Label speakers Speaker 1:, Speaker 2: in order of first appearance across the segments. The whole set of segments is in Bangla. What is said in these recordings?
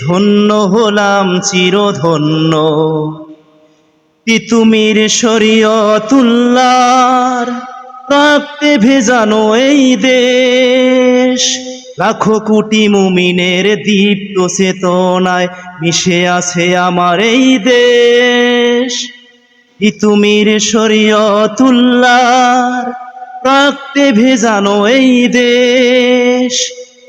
Speaker 1: ধন্য হলাম চিরধন্য। তিতুমির শরীয়তুল্লার রক্তে ভেজানো এই দেশ। লাখো কোটি মুমিনের দীপ্ত চেতনায় মিশে আছে আমার এই দেশ। ইতুমির শরীয়তুল্লার রক্তে ভেজানো এই দেশ।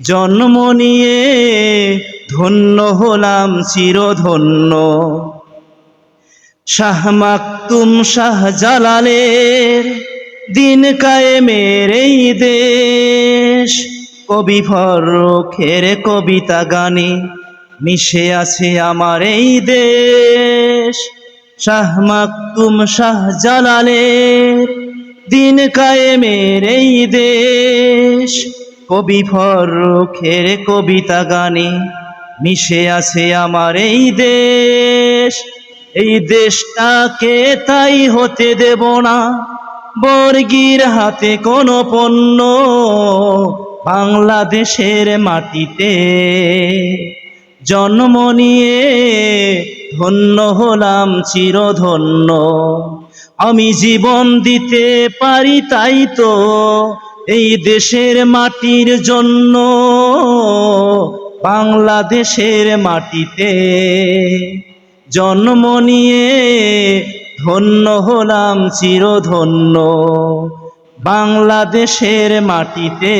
Speaker 1: জন্ম নিয়ে ধন্য হলাম চিরধন্য। শাহ মাকতুম শাহ জালালের দিন কায়েমের এই দেশ। কবি ফরখের কবিতা গানে মিশে আছে আমার এই দেশ। শাহ মাকতুম শাহ জালালের দিন কায়েমের এই দেশ। কবি ফরখের কবিতা গানে মিশে আছে আমার এই দেশ। এই দেশটাকে তাই হতে দেব না। বর্গির হাতে কোনো পণ্য বাংলাদেশের মাটিতে। জন্ম নিয়ে ধন্য হলাম চিরধন্য। আমি জীবন দিতে পারি তাই তো এই দেশের মাটির জন্য, বাংলাদেশের মাটিতে জন্ম নিয়ে ধন্য হলাম চিরধন্য। বাংলাদেশের মাটিতে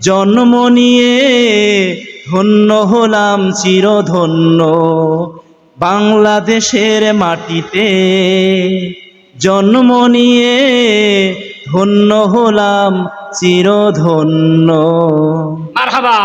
Speaker 1: জন্ম নিয়ে ধন্য হলাম চিরধন্য। বাংলাদেশের মাটিতে জন্ম নিয়ে ধন্য হলাম চিরধন্য।
Speaker 2: মারহাবা।